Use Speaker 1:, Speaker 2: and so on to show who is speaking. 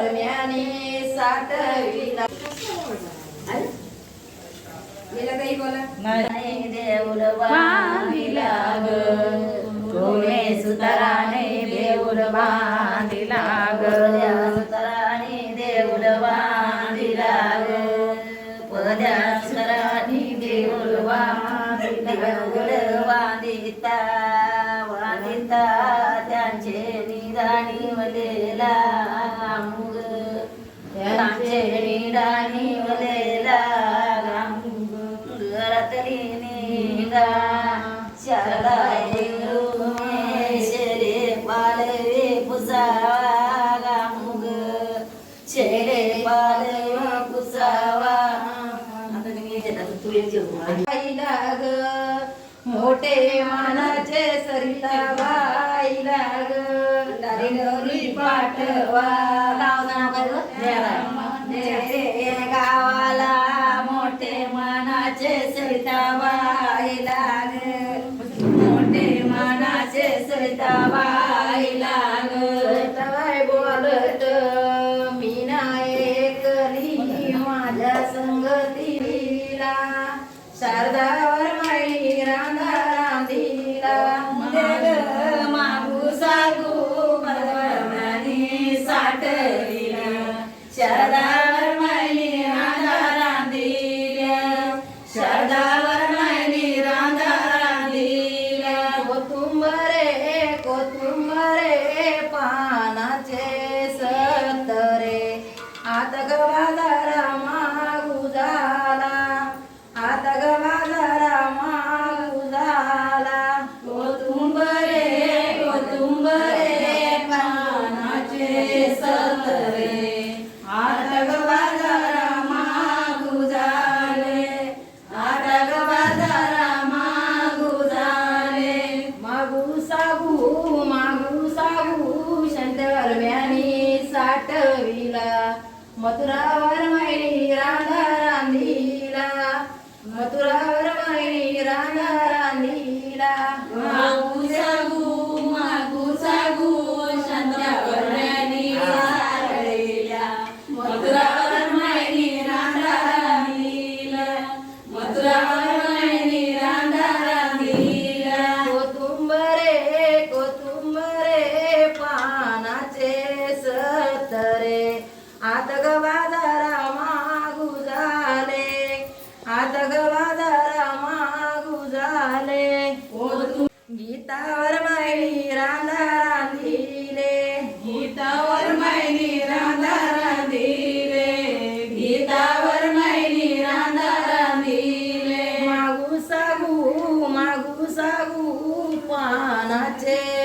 Speaker 1: सर्व्याने साठविला. गेला काही बोला.
Speaker 2: नाही. देऊल बांधिला ग कोणे सुताराने देऊल बांधिला ग सुताराने देऊल बांधिला ग पद्या सुताराने देऊल बांधिला देऊल बांधिता बांधिता त्यांचे निदानी मलेला त्यांचे निदानी मलेला घरातली शारदा शेरे पालवे पुसावा गामुग शेरे पालवे पुसावा. आता तुम्ही तू एक
Speaker 1: ग मोठे मानाचे सरिता बाईला ग पाठवा.
Speaker 2: रे गावाला मोठे मनाचे सरिता बाईला. ग मोठे मनाचे सरिता बाईला ग
Speaker 1: बोलत मी नायकली माझ्या संगतीला शारदावर माई रांधा रांधीला कोथुंबरे कोथुंबरे पानाचे सत्तरे. आता ग बाजारा मागू झाला आता ग बाजारा मागू झाला कोथुंबरे कोथुंबरे मथुरावर मैली राधा रांधीला. मथुरावर मैली राधा रांधीला.
Speaker 2: आत गवादारा मागू झाले आत गवादारा मागू झाले गीतावर मायनी रांधा रांधिले. गीतावर मायनी रांधा रांधिले.
Speaker 1: गीतावर मायनी रांधा रांधिले. मागू सागू मागू सागू पानाचे.